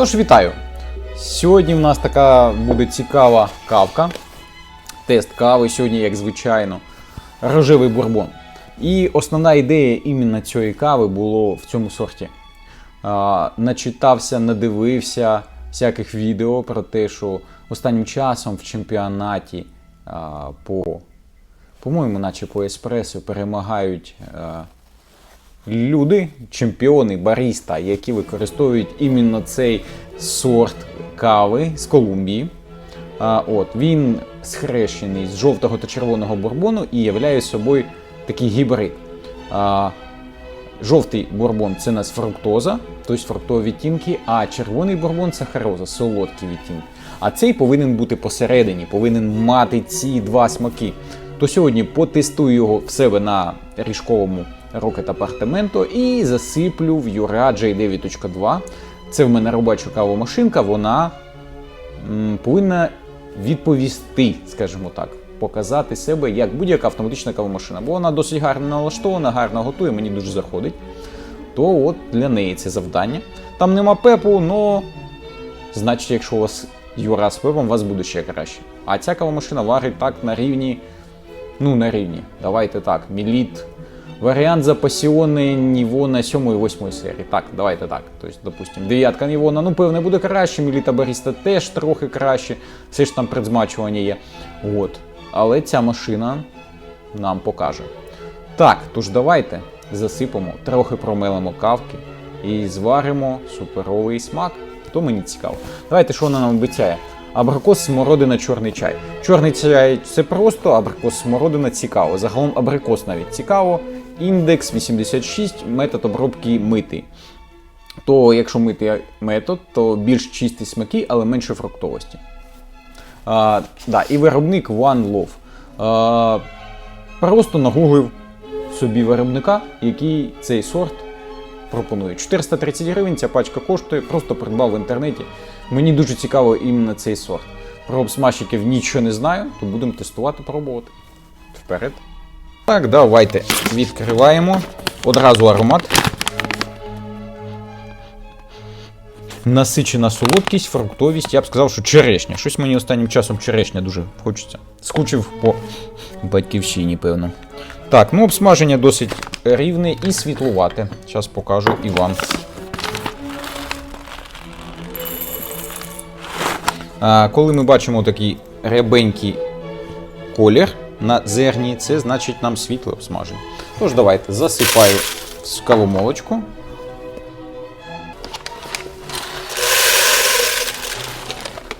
Тож вітаю! Сьогодні в нас така буде цікава кавка. Тест кави сьогодні, як звичайно, рожевий бурбон. І основна ідея іменно цієї кави було в цьому сорті. А, начитався, надивився всяких відео про те, що останнім часом в чемпіонаті а, по, по-моєму, наче по еспресо перемагають а, люди, чемпіони, баріста, які використовують іменно цей сорт кави з Колумбії. А, от, він схрещений з жовтого та червоного бурбону і являє собою такий гібрид. А, жовтий бурбон це нас фруктоза, тобто фруктові відтінки, а червоний бурбон сахароза, солодкі відтінки. А цей повинен бути посередині, повинен мати ці два смаки. То сьогодні потестую його в себе на ріжковому Rocket Апартаменто і засиплю в Юра J9.2. Це в мене робоча кавомашинка, вона м, повинна відповісти, скажімо так, показати себе як будь-яка автоматична кавомашина. Бо вона досить гарно налаштована, гарно готує, мені дуже заходить. То от для неї це завдання. Там нема пепу, але значить, якщо у вас Юра з пепом, у вас буде ще краще. А ця кавомашина варить так на рівні. Ну, на рівні. Давайте так. Міліт. Варіант запасіони Нівона 7-8 серії. Так, давайте так. Тобто, допустимо, дев'ятка Нівона, ну, певне, буде краще, Міліта Баріста теж трохи краще. Все ж там предзмачування є. От. Але ця машина нам покаже. Так, тож давайте засипемо, трохи промелимо кавки і зваримо суперовий смак. То мені цікаво. Давайте, що вона нам обіцяє? Абрикос, смородина, чорний чай. Чорний чай це просто, абрикос, смородина цікаво. Загалом абрикос навіть цікаво. Індекс 86, метод обробки митий. То якщо митий метод, то більш чисті смаки, але менше фруктовості. А, да, і виробник One Love. А, просто нагуглив собі виробника, який цей сорт пропонує. 430 гривень ця пачка коштує, просто придбав в інтернеті. Мені дуже цікаво іменно цей сорт. Про обсмажчиків нічого не знаю, то будемо тестувати, пробувати. Вперед. Так, давайте відкриваємо. Одразу аромат. Насичена солодкість, фруктовість. Я б сказав, що черешня. Щось мені останнім часом черешня дуже хочеться. Скучив по батьківщині, певно. Так, ну обсмаження досить рівне і світлувате. Зараз покажу і вам. Коли ми бачимо такий рябенький колір на зерні, це значить нам світле обсмаження. Тож давайте засипаю в кавомолочку.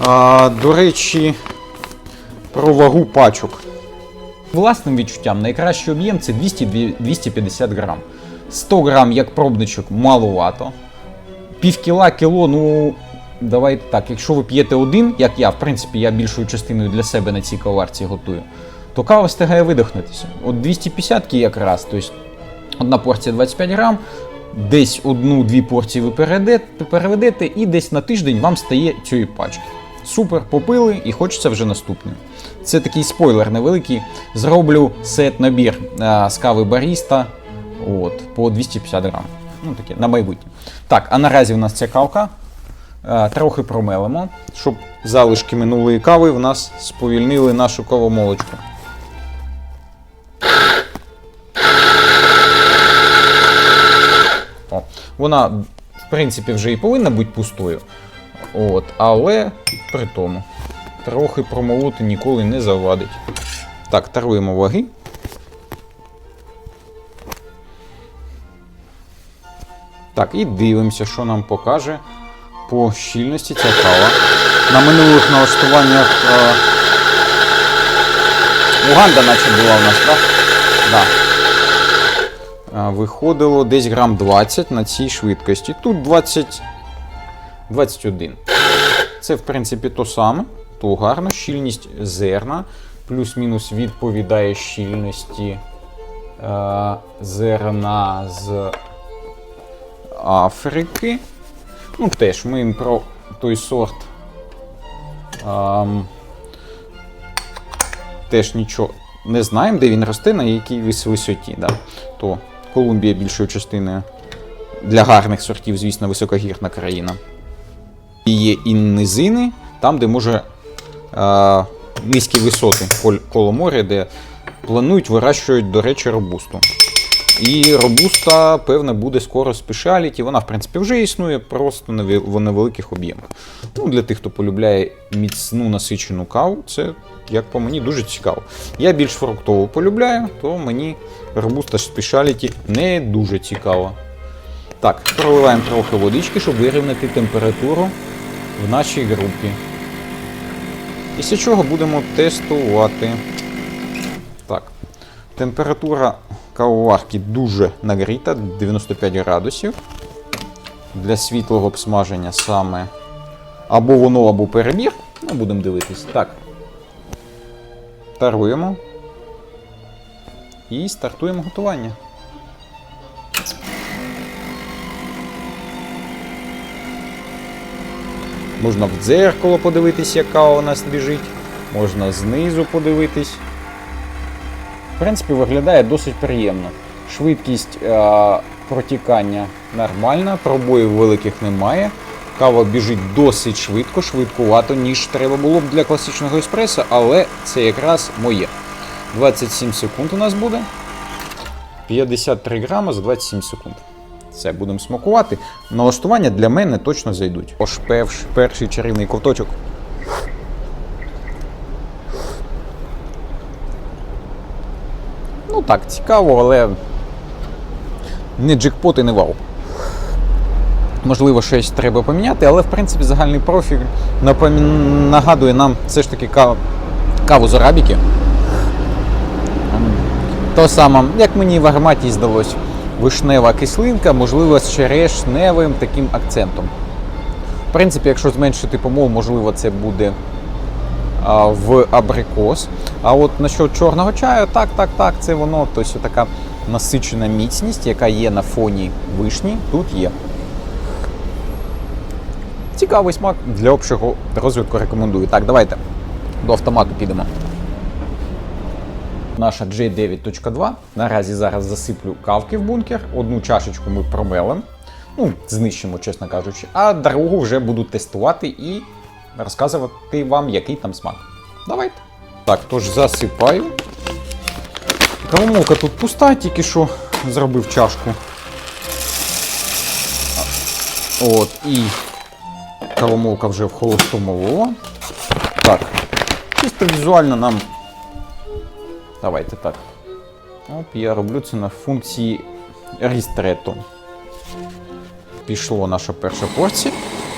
А, до речі, про вагу пачок. Власним відчуттям найкращий об'єм це 200-250 грам. 100 грам як пробничок маловато. Пів кіла, кіло, ну давайте так. Якщо ви п'єте один, як я, в принципі, я більшою частиною для себе на цій каварці готую, то кава встигає видихнутися. От 250 якраз, тобто одна порція 25 грам, десь одну-дві порції ви переведете, і десь на тиждень вам стає цієї пачки. Супер, попили і хочеться вже наступний. Це такий спойлер невеликий. Зроблю сет набір а, з кави баріста от, по 250 грам. Ну, таке, на майбутнє. Так, а наразі в нас ця кавка. А, трохи промелимо, щоб залишки минулої кави в нас сповільнили нашу кавомолочку. О, вона, в принципі, вже і повинна бути пустою. От, але при тому трохи промолоти ніколи не завадить. Так, таруємо ваги. Так, і дивимося, що нам покаже по щільності ця кава. На минулих налаштуваннях е, Уганда наче була у нас, так? Да. Е, Виходило десь грам 20 на цій швидкості. Тут 20. 21. Це, в принципі, то саме, то гарно. Щільність зерна, плюс-мінус відповідає щільності е, зерна з Африки. Ну, теж ми про той сорт ем, теж нічого не знаємо, де він росте, на якій висоті. Да. То Колумбія більшою частиною для гарних сортів, звісно, високогірна країна. І є і низини, там, де може е, низькі висоти коло моря, де планують вирощують, до речі, робусту. І робуста, певне, буде скоро спешаліті. Вона, в принципі, вже існує просто в невеликих об'ємах. Ну, для тих, хто полюбляє міцну насичену каву, це, як по мені, дуже цікаво. Я більш фруктову полюбляю, то мені робуста спешаліті не дуже цікаво. Так, проливаємо трохи водички, щоб вирівняти температуру в нашій групі. Після чого будемо тестувати. Так. Температура кавоварки дуже нагріта, 95 градусів. Для світлого обсмаження саме або воно, або перебір. Ну, будемо дивитись. Так. Таруємо. І стартуємо готування. Можна в дзеркало подивитись, яка у нас біжить. Можна знизу подивитись. В принципі, виглядає досить приємно. Швидкість е, протікання нормальна, пробоїв великих немає. Кава біжить досить швидко, швидкувато, ніж треба було б для класичного еспресо, але це якраз моє. 27 секунд у нас буде. 53 грами за 27 секунд. Все, будемо смакувати. Налаштування для мене точно зайдуть. Перш, перший чарівний ковточок. Так, цікаво, але не джекпот і не вау. Можливо, щось треба поміняти, але в принципі загальний профіль напомі- нагадує нам все ж таки каву, каву з арабіки. То саме, як мені в ароматі здалось, вишнева кислинка, можливо, з черешневим таким акцентом. В принципі, якщо зменшити помол, можливо, це буде в абрикос. А от насчет чорного чаю, так, так, так, це воно. Тобто така насичена міцність, яка є на фоні вишні, тут є. Цікавий смак для общого розвитку рекомендую. Так, давайте до автомату підемо. Наша J9.2. Наразі зараз засиплю кавки в бункер. Одну чашечку ми промелем. Ну, знищимо, чесно кажучи. А другу вже буду тестувати і розказувати вам, який там смак. Давайте. Так, тож засипаю. Кавомолка тут пуста, тільки що зробив чашку. От, і кавомолка вже в холостому воло. Так. Чисто візуально нам. Давайте так. Оп, я роблю це на функції рістрету. Пішло наша перша порція.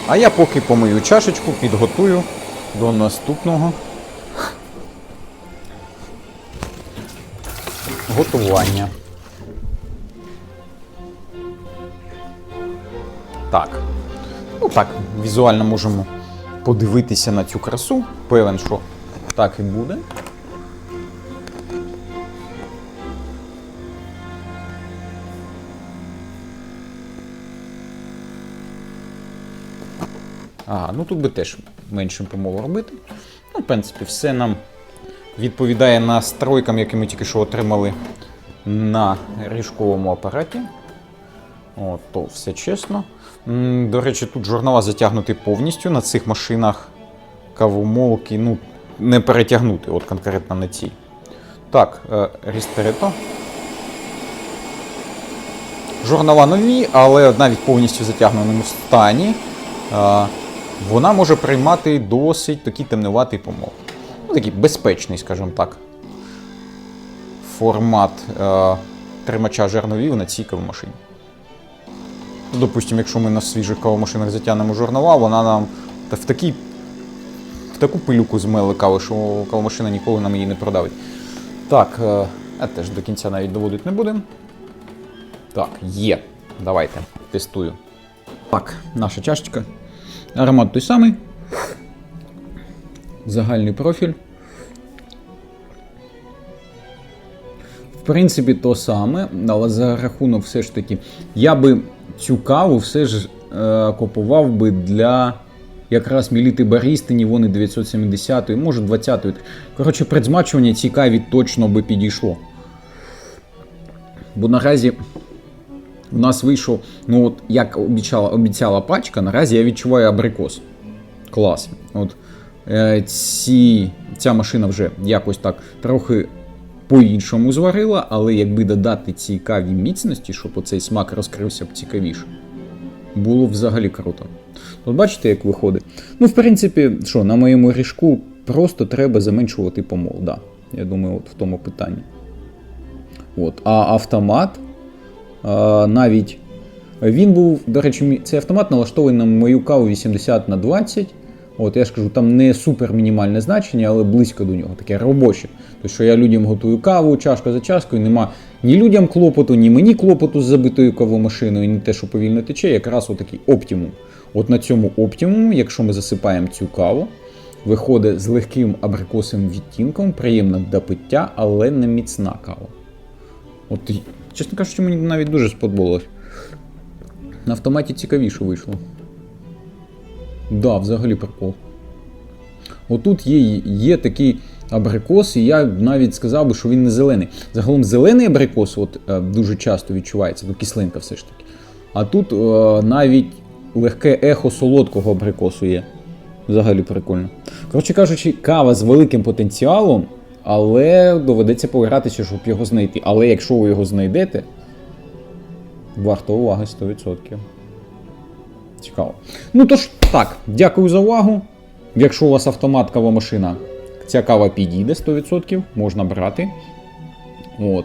А я поки помию чашечку, підготую до наступного готування. Так. Ну так, візуально можемо подивитися на цю красу. Певен, що так і буде. Ага, ну тут би теж меншим помолу робити. Ну, в принципі, все нам відповідає настройкам, які ми тільки що отримали на ріжковому апараті. От, то все чесно. До речі, тут журнала затягнуті повністю. На цих машинах кавомолки ну, не перетягнути, от конкретно на цій. Так, е, рістерето. Журнала нові, але навіть повністю затягненому стані. Вона може приймати досить такий темнуватий помол. Ну, такий безпечний, скажімо так. Формат е, тримача жерновів на цій кавомашині. Допустимо, якщо ми на свіжих кавомашинах затягнемо журнала, вона нам в, такій, в таку пилюку змели кави, що кавомашина ніколи нам її не продавить. Так, е, теж до кінця навіть доводити не будемо. Так, є. Давайте, тестую. Так, наша чашечка. Аромат той самий. Загальний профіль. В принципі, то саме, але за рахунок все ж таки, я би цю каву все ж е, купував би для якраз міліти Барістині, вони 970 може 20-ї. Коротше, предзмачування цій каві точно би підійшло. Бо наразі у нас вийшов, ну от як обіцяла, обіцяла пачка, наразі я відчуваю абрикос. клас. От е, ці, ця машина вже якось так трохи по-іншому зварила, але якби додати цій каві міцності, щоб оцей смак розкрився б цікавіше, було взагалі круто. От бачите, як виходить? Ну, в принципі, що, на моєму ріжку просто треба заменшувати помол. Да. Я думаю, от в тому питанні. От. А автомат навіть він був, до речі, цей автомат налаштований на мою каву 80 на 20. От я ж кажу, там не супер мінімальне значення, але близько до нього, таке робоче. Тобто, що я людям готую каву, чашка за чашкою, нема ні людям клопоту, ні мені клопоту з забитою кавомашиною, ні те, що повільно тече, якраз отакий оптимум. От на цьому оптимуму, якщо ми засипаємо цю каву, виходить з легким абрикосовим відтінком, приємна до пиття, але не міцна кава. От, чесно кажучи, мені навіть дуже сподобалось. На автоматі цікавіше вийшло. Да, взагалі прикол. Отут є, є такий абрикос, і я навіть сказав би, що він не зелений. Загалом зелений абрикос от, е, дуже часто відчувається, ну кислинка все ж таки. А тут е, навіть легке ехо солодкого абрикосу є. Взагалі прикольно. Коротше кажучи, кава з великим потенціалом, але доведеться погратися, щоб його знайти. Але якщо ви його знайдете, варто уваги 100%. Цікаво. Ну тож, так, дякую за увагу. Якщо у вас автомат кавомашина, ця кава підійде 100%, можна брати. От.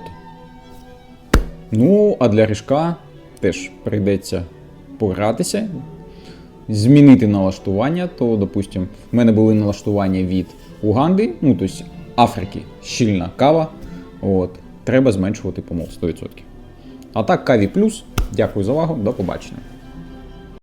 Ну, а для ріжка теж прийдеться погратися, змінити налаштування. То, допустим, в мене були налаштування від Уганди, ну, тобто Африки, щільна кава. От. Треба зменшувати помол 100%. А так, каві плюс. Дякую за увагу, до побачення.